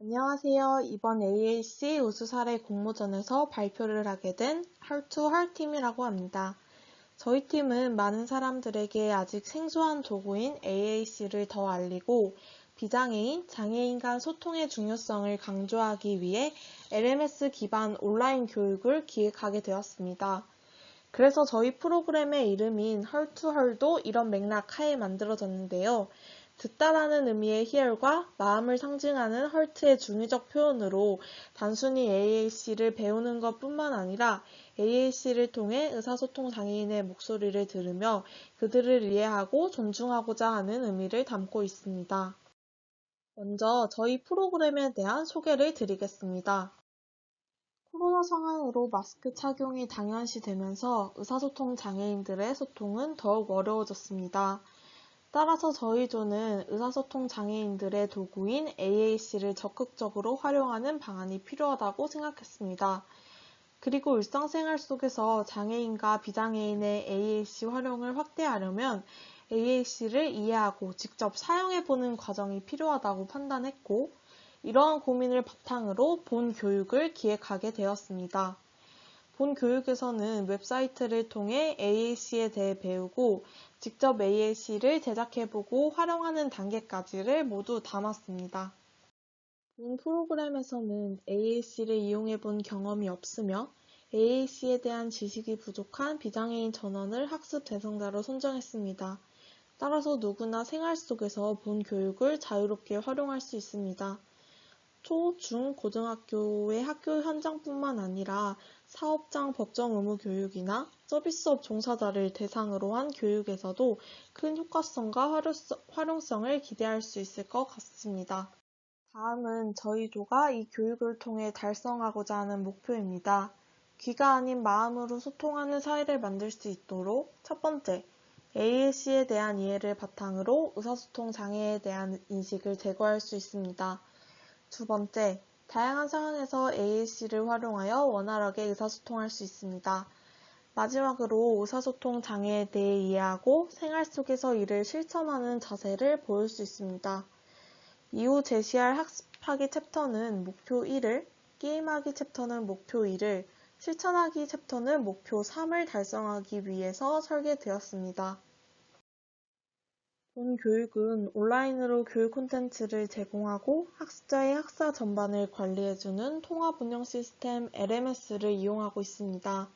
안녕하세요. 이번 AAC 우수 사례 공모전에서 발표를 하게 된 헐투헐 팀이라고 합니다. 저희 팀은 많은 사람들에게 아직 생소한 도구인 AAC를 더 알리고 비장애인, 장애인 간 소통의 중요성을 강조하기 위해 LMS 기반 온라인 교육을 기획하게 되었습니다. 그래서 저희 프로그램의 이름인 헐투헐도 이런 맥락 하에 만들어졌는데요. 듣다라는 의미의 히얼과 마음을 상징하는 헐트의 중의적 표현으로 단순히 AAC를 배우는 것 뿐만 아니라 AAC를 통해 의사소통 장애인의 목소리를 들으며 그들을 이해하고 존중하고자 하는 의미를 담고 있습니다. 먼저 저희 프로그램에 대한 소개를 드리겠습니다. 코로나 상황으로 마스크 착용이 당연시 되면서 의사소통 장애인들의 소통은 더욱 어려워졌습니다. 따라서 저희 조는 의사소통 장애인들의 도구인 AAC를 적극적으로 활용하는 방안이 필요하다고 생각했습니다. 그리고 일상생활 속에서 장애인과 비장애인의 AAC 활용을 확대하려면 AAC를 이해하고 직접 사용해보는 과정이 필요하다고 판단했고, 이러한 고민을 바탕으로 본 교육을 기획하게 되었습니다. 본 교육에서는 웹사이트를 통해 AAC에 대해 배우고 직접 AAC를 제작해보고 활용하는 단계까지를 모두 담았습니다. 본 프로그램에서는 AAC를 이용해본 경험이 없으며 AAC에 대한 지식이 부족한 비장애인 전원을 학습 대상자로 선정했습니다. 따라서 누구나 생활 속에서 본 교육을 자유롭게 활용할 수 있습니다. 초, 중, 고등학교의 학교 현장뿐만 아니라 사업장 법정 의무 교육이나 서비스업 종사자를 대상으로 한 교육에서도 큰 효과성과 활용성을 기대할 수 있을 것 같습니다. 다음은 저희 조가 이 교육을 통해 달성하고자 하는 목표입니다. 귀가 아닌 마음으로 소통하는 사회를 만들 수 있도록 첫 번째, AAC에 대한 이해를 바탕으로 의사소통 장애에 대한 인식을 제거할 수 있습니다. 두 번째, 다양한 상황에서 AAC를 활용하여 원활하게 의사소통할 수 있습니다. 마지막으로 의사소통 장애에 대해 이해하고 생활 속에서 이를 실천하는 자세를 보일 수 있습니다. 이후 제시할 학습하기 챕터는 목표 1을, 게임하기 챕터는 목표 2를, 실천하기 챕터는 목표 3을 달성하기 위해서 설계되었습니다. 본 교육은 온라인으로 교육 콘텐츠를 제공하고 학습자의 학사 전반을 관리해주는 통합 운영 시스템 LMS를 이용하고 있습니다.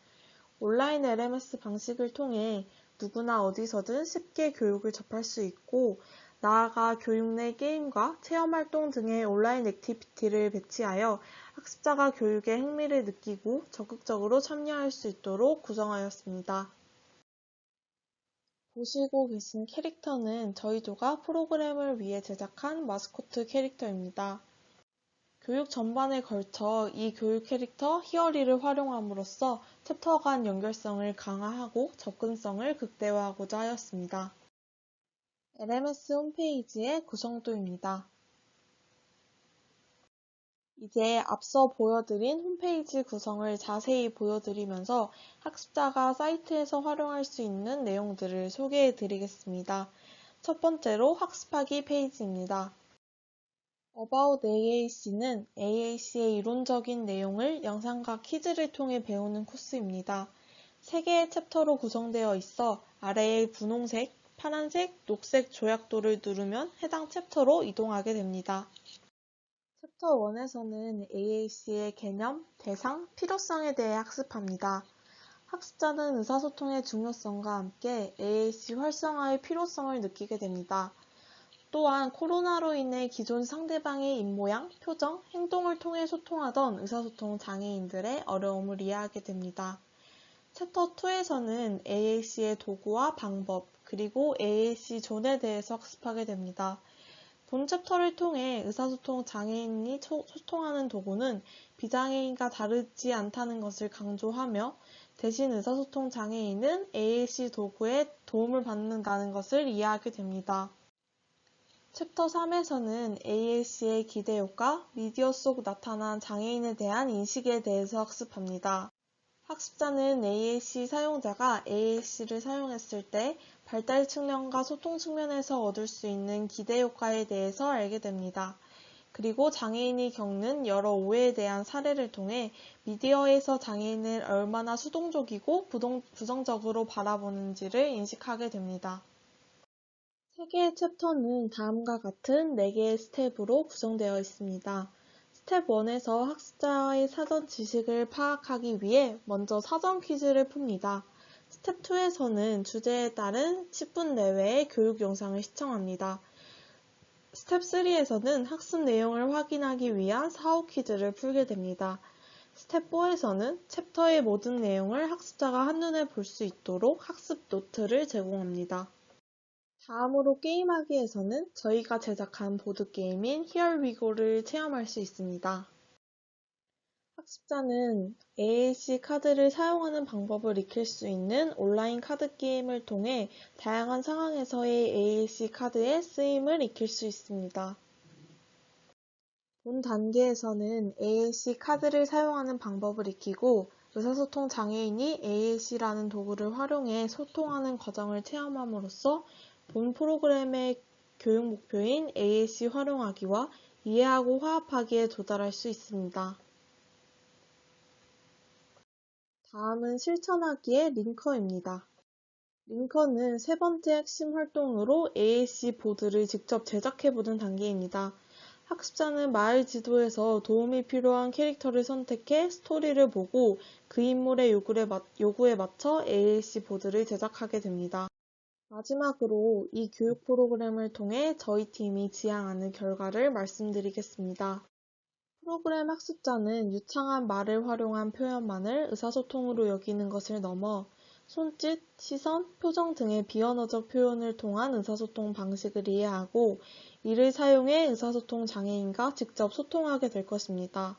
온라인 LMS 방식을 통해 누구나 어디서든 쉽게 교육을 접할 수 있고 나아가 교육 내 게임과 체험 활동 등의 온라인 액티비티를 배치하여 학습자가 교육에 흥미를 느끼고 적극적으로 참여할 수 있도록 구성하였습니다. 보시고 계신 캐릭터는 저희 조가 프로그램을 위해 제작한 마스코트 캐릭터입니다. 교육 전반에 걸쳐 이 교육 캐릭터 히어리를 활용함으로써 챕터 간 연결성을 강화하고 접근성을 극대화하고자 하였습니다. LMS 홈페이지의 구성도입니다. 이제 앞서 보여드린 홈페이지 구성을 자세히 보여드리면서 학습자가 사이트에서 활용할 수 있는 내용들을 소개해 드리겠습니다. 첫 번째로 학습하기 페이지입니다. About AAC는 AAC의 이론적인 내용을 영상과 퀴즈를 통해 배우는 코스입니다. 3개의 챕터로 구성되어 있어 아래의 분홍색, 파란색, 녹색 조약도를 누르면 해당 챕터로 이동하게 됩니다. 챕터 1에서는 AAC의 개념, 대상, 필요성에 대해 학습합니다. 학습자는 의사소통의 중요성과 함께 AAC 활성화의 필요성을 느끼게 됩니다. 또한 코로나로 인해 기존 상대방의 입모양, 표정, 행동을 통해 소통하던 의사소통 장애인들의 어려움을 이해하게 됩니다. 챕터 2에서는 AAC의 도구와 방법, 그리고 AAC 존에 대해서 학습하게 됩니다. 본 챕터를 통해 의사소통 장애인이 소통하는 도구는 비장애인과 다르지 않다는 것을 강조하며 대신 의사소통 장애인은 AAC 도구에 도움을 받는다는 것을 이해하게 됩니다. 챕터 3에서는 AAC의 기대 효과, 미디어 속 나타난 장애인에 대한 인식에 대해서 학습합니다. 학습자는 AAC 사용자가 AAC를 사용했을 때 발달 측면과 소통 측면에서 얻을 수 있는 기대 효과에 대해서 알게 됩니다. 그리고 장애인이 겪는 여러 오해에 대한 사례를 통해 미디어에서 장애인을 얼마나 수동적이고 부동, 부정적으로 바라보는지를 인식하게 됩니다. 세 개의 챕터는 다음과 같은 4개의 스텝으로 구성되어 있습니다. 스텝 1에서 학습자의 사전 지식을 파악하기 위해 먼저 사전 퀴즈를 풉니다. 스텝 2에서는 주제에 따른 10분 내외의 교육 영상을 시청합니다. 스텝 3에서는 학습 내용을 확인하기 위한 사후 퀴즈를 풀게 됩니다. 스텝 4에서는 챕터의 모든 내용을 학습자가 한눈에 볼 수 있도록 학습 노트를 제공합니다. 다음으로 게임하기에서는 저희가 제작한 보드게임인 We Go를 체험할 수 있습니다. 학습자는 AAC 카드를 사용하는 방법을 익힐 수 있는 온라인 카드 게임을 통해 다양한 상황에서의 AAC 카드의 쓰임을 익힐 수 있습니다. 본 단계에서는 AAC 카드를 사용하는 방법을 익히고 의사소통 장애인이 AAC라는 도구를 활용해 소통하는 과정을 체험함으로써 본 프로그램의 교육 목표인 AAC 활용하기와 이해하고 화합하기에 도달할 수 있습니다. 다음은 실천하기의 링커입니다. 링커는 세 번째 핵심 활동으로 AAC 보드를 직접 제작해보는 단계입니다. 학습자는 마을 지도에서 도움이 필요한 캐릭터를 선택해 스토리를 보고 그 인물의 요구에 맞춰 AAC 보드를 제작하게 됩니다. 마지막으로 이 교육 프로그램을 통해 저희 팀이 지향하는 결과를 말씀드리겠습니다. 프로그램 학습자는 유창한 말을 활용한 표현만을 의사소통으로 여기는 것을 넘어 손짓, 시선, 표정 등의 비언어적 표현을 통한 의사소통 방식을 이해하고 이를 사용해 의사소통 장애인과 직접 소통하게 될 것입니다.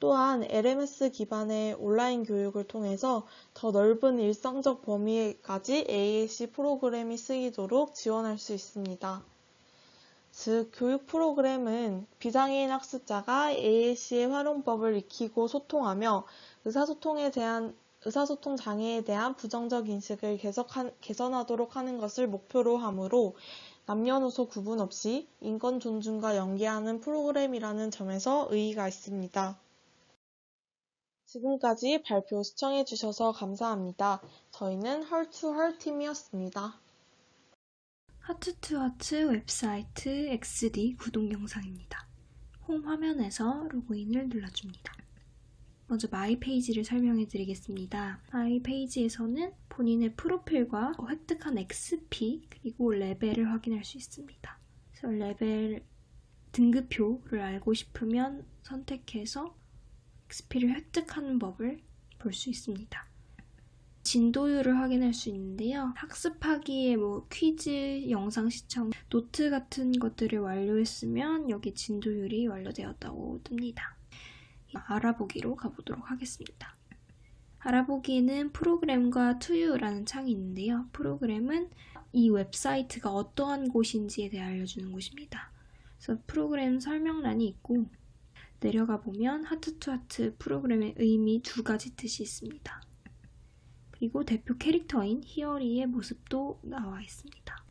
또한 LMS 기반의 온라인 교육을 통해서 더 넓은 일상적 범위까지 AAC 프로그램이 쓰이도록 지원할 수 있습니다. 즉, 교육 프로그램은 비장애인 학습자가 AAC의 활용법을 익히고 소통하며 의사소통에 대한 의사소통 장애에 대한 부정적 인식을 개선하, 개선하도록 하는 것을 목표로 하므로 남녀노소 구분 없이 인권 존중과 연계하는 프로그램이라는 점에서 의의가 있습니다. 지금까지 발표 시청해주셔서 감사합니다. 저희는 헐투헐 팀이었습니다. 하트투하트 웹사이트 XD 구독 영상입니다. 홈 화면에서 로그인을 눌러줍니다. 먼저 마이 페이지를 설명해 드리겠습니다. 마이 페이지에서는 본인의 프로필과 획득한 XP 그리고 레벨을 확인할 수 있습니다. 그래서 레벨 등급표를 알고 싶으면 선택해서 XP를 획득하는 법을 볼 수 있습니다. 진도율을 확인할 수 있는데요. 학습하기에 뭐 퀴즈, 영상 시청, 노트 같은 것들을 완료했으면 여기 진도율이 완료되었다고 뜹니다. 알아보기로 가보도록 하겠습니다. 알아보기에는 프로그램과 투유라는 창이 있는데요. 프로그램은 이 웹사이트가 어떠한 곳인지에 대해 알려주는 곳입니다. 그래서 프로그램 설명란이 있고 내려가 보면 하트 투 하트 프로그램의 의미 두 가지 뜻이 있습니다. 그리고 대표 캐릭터인 히어리의 모습도 나와 있습니다.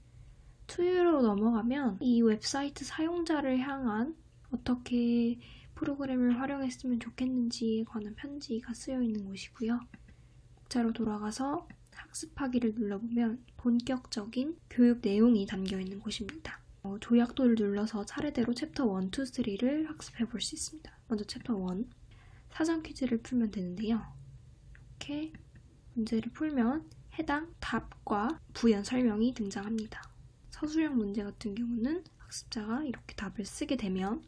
투유로 넘어가면 이 웹사이트 사용자를 향한 어떻게 프로그램을 활용했으면 좋겠는지에 관한 편지가 쓰여 있는 곳이고요. 국자로 돌아가서 학습하기를 눌러보면 본격적인 교육 내용이 담겨 있는 곳입니다. 어, 조약도를 눌러서 차례대로 챕터 1, 2, 3를 학습해 볼 수 있습니다. 먼저 챕터 1 사전 퀴즈를 풀면 되는데요. 이렇게 문제를 풀면 해당 답과 부연 설명이 등장합니다. 서술형 문제 같은 경우는 학습자가 이렇게 답을 쓰게 되면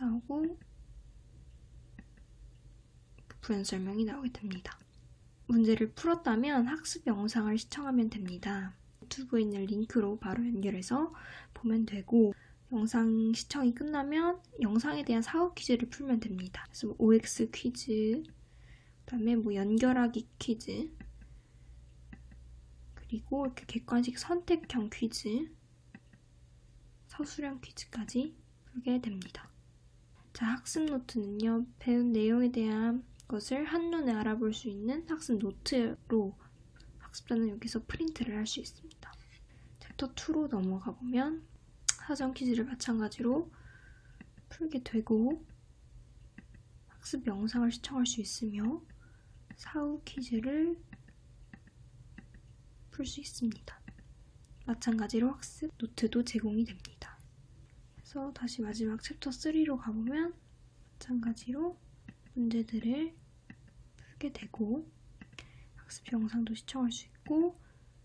나오고 부연 설명이 나오게 됩니다. 문제를 풀었다면 학습 영상을 시청하면 됩니다. 유튜브에 있는 링크로 바로 연결해서 보면 되고 영상 시청이 끝나면 영상에 대한 사후 퀴즈를 풀면 됩니다. 그래서 뭐 OX 퀴즈, 그다음에 뭐 연결하기 퀴즈, 그리고 이렇게 객관식 선택형 퀴즈, 서술형 퀴즈까지 풀게 됩니다. 자, 학습 노트는요, 배운 내용에 대한 것을 한눈에 알아볼 수 있는 학습 노트로 학습자는 여기서 프린트를 할 수 있습니다. 챕터 2로 넘어가 보면 사전 퀴즈를 마찬가지로 풀게 되고 학습 영상을 시청할 수 있으며 사후 퀴즈를 풀 수 있습니다. 마찬가지로 학습 노트도 제공이 됩니다. 그래서 다시 마지막 챕터 3로 가보면 마찬가지로 문제들을 풀게 되고 학습 영상도 시청할 수 있고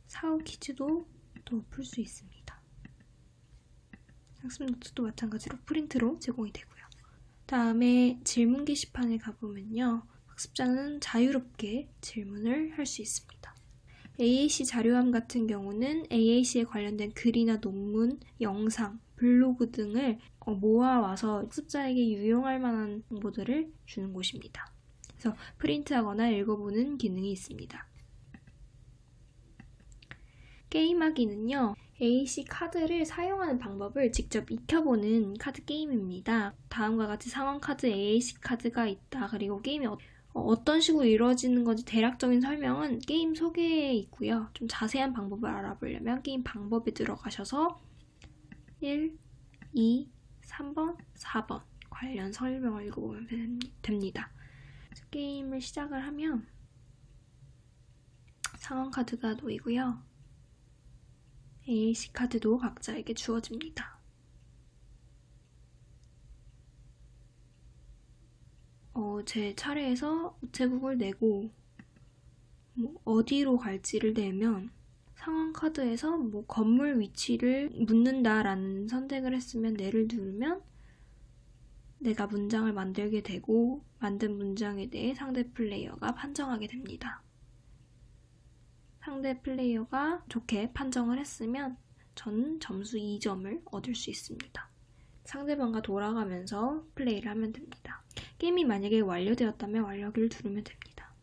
사후 퀴즈도 또 풀 수 있습니다. 학습 노트도 마찬가지로 프린트로 제공이 되고요. 다음에 질문 게시판에 가보면요. 학습자는 자유롭게 질문을 할 수 있습니다. AAC 자료함 같은 경우는 AAC에 관련된 글이나 논문, 영상, 블로그 등을 어, 모아와서 학습자에게 유용할 만한 정보들을 주는 곳입니다. 그래서 프린트하거나 읽어보는 기능이 있습니다. 게임하기는요, AAC 카드를 사용하는 방법을 직접 익혀보는 카드 게임입니다. 다음과 같이 상황 카드, AAC 카드가 있다. 그리고 게임이 어, 어떤 식으로 이루어지는 건지 대략적인 설명은 게임 소개에 있고요. 좀 자세한 방법을 알아보려면 게임 방법에 들어가셔서 1, 2, 3번, 4번 관련 설명을 읽어보면 됩니다. 게임을 시작을 하면 상황 카드가 놓이고요. AAC 카드도 각자에게 주어집니다. 어, 제 차례에서 우체국을 내고 뭐 어디로 갈지를 내면 상황 카드에서 뭐 건물 위치를 묻는다라는 선택을 했으면 네를 누르면 내가 문장을 만들게 되고 만든 문장에 대해 상대 플레이어가 판정하게 됩니다. 상대 플레이어가 좋게 판정을 했으면 저는 점수 2점을 얻을 수 있습니다. 상대방과 돌아가면서 플레이를 하면 됩니다. 게임이 만약에 완료되었다면 완료하기를 누르면 됩니다.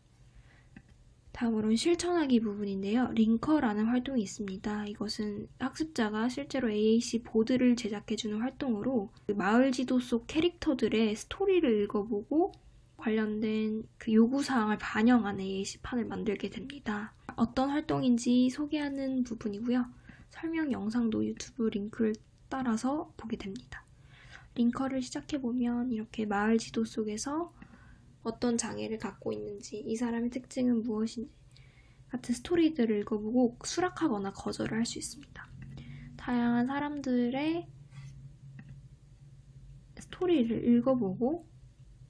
다음으로는 실천하기 부분인데요. 링커라는 활동이 있습니다. 이것은 학습자가 실제로 AAC 보드를 제작해주는 활동으로 그 마을 지도 속 캐릭터들의 스토리를 읽어보고 관련된 그 요구사항을 반영한 AAC판을 만들게 됩니다. 어떤 활동인지 소개하는 부분이고요. 설명 영상도 유튜브 링크를 따라서 보게 됩니다. 링커를 시작해보면 이렇게 마을 지도 속에서 어떤 장애를 갖고 있는지, 이 사람의 특징은 무엇인지 같은 스토리들을 읽어보고 수락하거나 거절을 할 수 있습니다. 다양한 사람들의 스토리를 읽어보고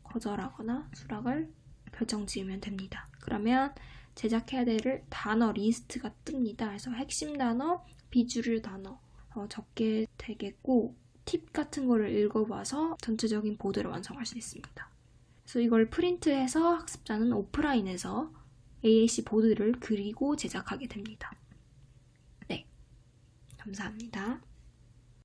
거절하거나 수락을 결정 지으면 됩니다. 그러면 제작해야 될 단어 리스트가 뜹니다. 그래서 핵심 단어, 비주류 단어 어, 적게 되겠고 팁 같은 거를 읽어봐서 전체적인 보드를 완성할 수 있습니다. 그래서 이걸 프린트해서 학습자는 오프라인에서 AAC 보드를 그리고 제작하게 됩니다. 네. 감사합니다.